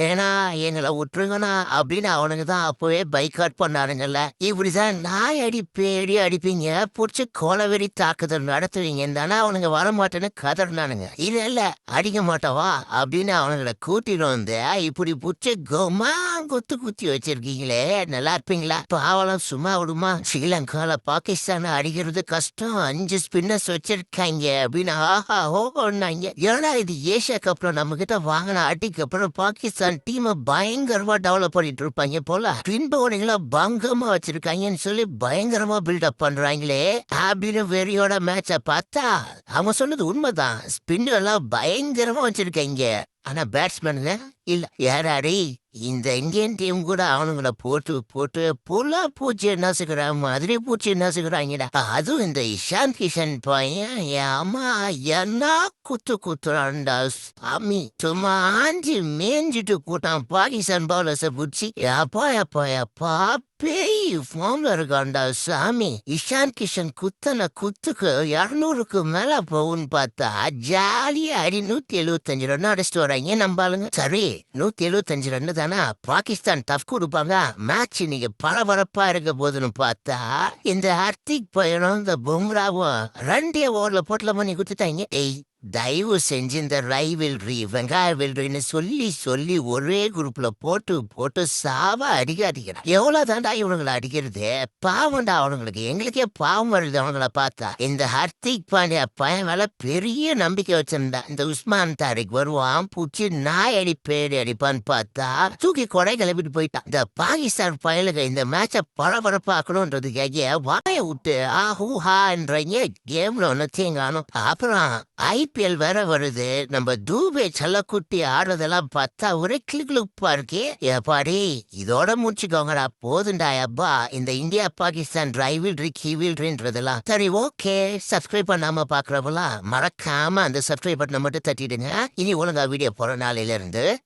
ஏன்னா எங்களை விட்டுருங்கண்ணா அப்படின்னு அவனுங்க தான் அப்போவே பைக் அவுட் பண்ணாருங்கல்ல இப்படிதான் நாய் அடி பேடி அடிப்பீங்க. பிடிச்சி கோலவெறி தாக்குதல் நடத்துவீங்க. தானே அவனுங்க வரமாட்டேன்னு கதறினானுங்க. இல்ல இல்ல அடிக்க மாட்டவா? அப்படின்னு அவனுங்களை கூட்டிட்டு வந்து இப்படி பிடிச்சி கோமா குத்து குத்தி வச்சிருக்கீங்களே நல்லா இருப்பீங்களா? பாவலம் சும்மா விடுமா. ஸ்ரீலங்கால பாகிஸ்தான் அடிக்கிறது கஷ்டம். அஞ்சு ஸ்பின்னர்ஸ் வச்சிருக்காங்க. அப்படின்னு ஆஹா ஓ ஏன்னா இது ஏஷியா கப்ல நம்ம கிட்ட வாங்கின அடிக்கு அப்புறம் பாகிஸ்தான் டீமை பயங்கரமா டெவலப் பண்ணிட்டு இருப்பாங்க போல. ட்வின் பவுலிங்ல பங்கமா வச்சிருக்காங்கன்னு சொல்லி பயங்கரமா பில்டப் பண்றாங்களே. அப்படின்னு வெறியோட மேட்ச பார்த்தா அவன் சொன்னது உண்மைதான். ஸ்பின் எல்லாம் பயங்கரமா வச்சிருக்காங்க. ஆனா பேட்ஸ்மேனுங்க இல்ல யாராரி இந்த இந்தியன் டீம் கூட அவனுங்கள போட்டு போட்டு புலா பூச்சி நசுக்கிற மாதிரி பூச்சி நசுக்கிறாங்கடா அதுவும் இந்த இஷாந்த் கிஷன் பையன் என் அம்மா என்ன குத்து குத்துறான்டா சாமி. சும்மா ஆஞ்சி மேஞ்சிட்டு கூட்டான் பாகிஸ்தான் பவுலர்ஸ புடிச்சு எப்பா எப்பா எப்பா பேய் ஃபார்ம்ல இருக்கான்டா சாமி. இஷாந்த் கிஷன் குத்தன குத்துக்கு இரநூறுக்கு மேல போகும்னு பார்த்தா ஜாலியா அடி நூத்தி எழுபத்தஞ்சு ரன் அடிச்சுட்டு வராங்க நம்பாளுங்க? சரி நூத்தி எழுபத்தஞ்சு ரன் தானா? பாகிஸ்தான் டஃப் கொடுப்பாங்க மேட்ச் நீங்க பரபரப்பா இருக்க போதுன்னு பார்த்தா இந்த ஹர்திக் பயணம் இந்த பும்ராவும் ரெண்டே ஓவர்ல போட்டல பண்ணி கொடுத்துட்டாங்க. ஏய் தயவு செஞ்சு இந்த ரைவில்ரி வெங்காய வில்ரின்னு சொல்லி சொல்லி ஒரே குரூப்ல போட்டு போட்டு சாவ அடிக்கிறான் எவ்வளவு தாண்டா இவனுங்களை அடிக்கிறது? பாவம்டா அவனுங்களுக்கு. எங்களுக்கே பாவம் வருது அவங்கள பார்த்தா. இந்த ஹர்திக் பாண்டியா பையன் மேல பெரிய நம்பிக்கை வச்சிருந்தான். இந்த உஸ்மான் தாரிக் வருவான் பூச்சி நாய் அடி பேடி அடிப்பான்னு பார்த்தா தூக்கி கொடை கிளப்பிட்டு போயிட்டான். இந்த பாகிஸ்தான் பையனுக்கு இந்த மேட்ச பரபரப்பாக்கணும்ன்றதுக்காக வாய விட்டு ஆ ஹூ ஹான்றீங்க கேம்ல ஒன்னு தேங்கானும். அப்புறம் ஐபிஎல் வேற வருது. நம்ம தூபே செல்லக்குட்டி ஆடுறதெல்லாம் பார்த்தா ஒரே கிளிக்லுப்பா இருக்கே. எப்பாடி இதோட முடிச்சுக்கோங்கடா. போதுண்டா அப்பா. இந்த இந்தியா பாகிஸ்தான் டிரைவில் ஹீவில்ன்றதெல்லாம் சரி ஓகே. சப்ஸ்கிரைப் பண்ணாம பாக்குறவங்களா மறக்காம அந்த சப்ஸ்கிரைப் பட்டனை மட்டும் தட்டிடுங்க. இனி ஒழுங்கா வீடியோ போற நாளையில இருந்து